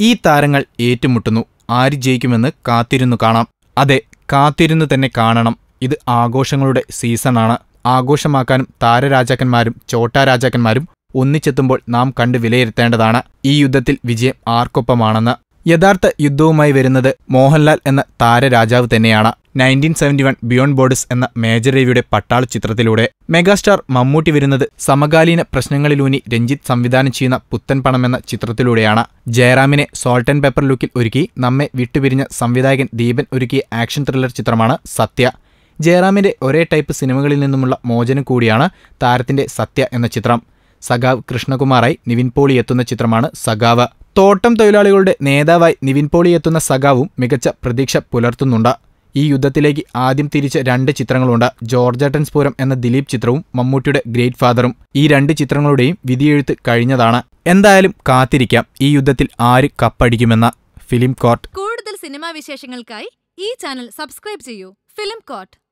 ഈ താരങ്ങൾ ഏറ്റുമുട്ടുന്നു. ആര് ജയിക്കുമെന്ന് കാത്തിരുന്നു കാണാം. അതെ കാത്തിരുന്നു തന്നെ കാണണം. ഇത് ആഘോഷങ്ങളുടെ സീസണാണ്. ആഘോഷമാക്കാനും താരരാജാക്കന്മാരും ചോട്ടാ രാജാക്കന്മാരും ഒന്നിച്ചെത്തുമ്പോൾ നാം കണ്ട് വിലയിരുത്തേണ്ടതാണ്. ഈ യുദ്ധത്തിൽ വിജയം ആർക്കൊപ്പമാണെന്ന്. യഥാർത്ഥ യുദ്ധവുമായി വരുന്നത് മോഹൻലാൽ എന്ന താരരാജാവ് തന്നെയാണ്. Nineteen seventy one beyond borders എന്ന മേജർ രവിയുടെ പട്ടാള ചിത്രത്തിലൂടെ മെഗാസ്റ്റാർ മമ്മൂട്ടി വരുന്നത് സമകാലീന പ്രശ്നങ്ങളിലൂന്നി രഞ്ജിത്ത് സംവിധാനം ചെയ്യുന്ന പുത്തൻ പണം എന്ന ചിത്രത്തിലൂടെയാണ്. ജയറാമിനെ സോൾട്ട് ആൻഡ് പെപ്പർ ലുക്കിൽ ഒരുക്കി നമ്മെ വിട്ടുപിരിഞ്ഞ സംവിധായകൻ ദീപൻ ഒരുക്കിയ ആക്ഷൻ ത്രില്ലർ ചിത്രമാണ് സത്യ. ജയറാമിന്റെ ഒരേ ടൈപ്പ് സിനിമകളിൽ നിന്നുമുള്ള മോചനം കൂടിയാണ് താരത്തിന്റെ സത്യ എന്ന ചിത്രം. സഖാവ് കൃഷ്ണകുമാറായി നിവിൻ പോളി എത്തുന്ന ചിത്രമാണ് സഖാവ്. തോട്ടം തൊഴിലാളികളുടെ നേതാവായി നിവിൻ പോളി എത്തുന്ന സഖാവും മികച്ച പ്രതീക്ഷ പുലർത്തുന്നുണ്ട്. ഈ യുദ്ധത്തിലേക്ക് ആദ്യം തിരിച്ച രണ്ട് ചിത്രങ്ങളുണ്ട്. ജോർജ് പൂരം എന്ന ദിലീപ് ചിത്രവും മമ്മൂട്ടിയുടെ ഗ്രേറ്റ് ഫാദറും. ഈ രണ്ട് ചിത്രങ്ങളുടെയും വിധിയെഴുത്ത് കഴിഞ്ഞതാണ്. എന്തായാലും കാത്തിരിക്കാം. ഈ യുദ്ധത്തിൽ ആര് കപ്പടിക്കുമെന്ന ഫിലിം കോർട്ട്. കൂടുതൽ സിനിമാ വിശേഷങ്ങൾക്കായി ഈ ചാനൽ സബ്സ്ക്രൈബ് ചെയ്യൂ. Film court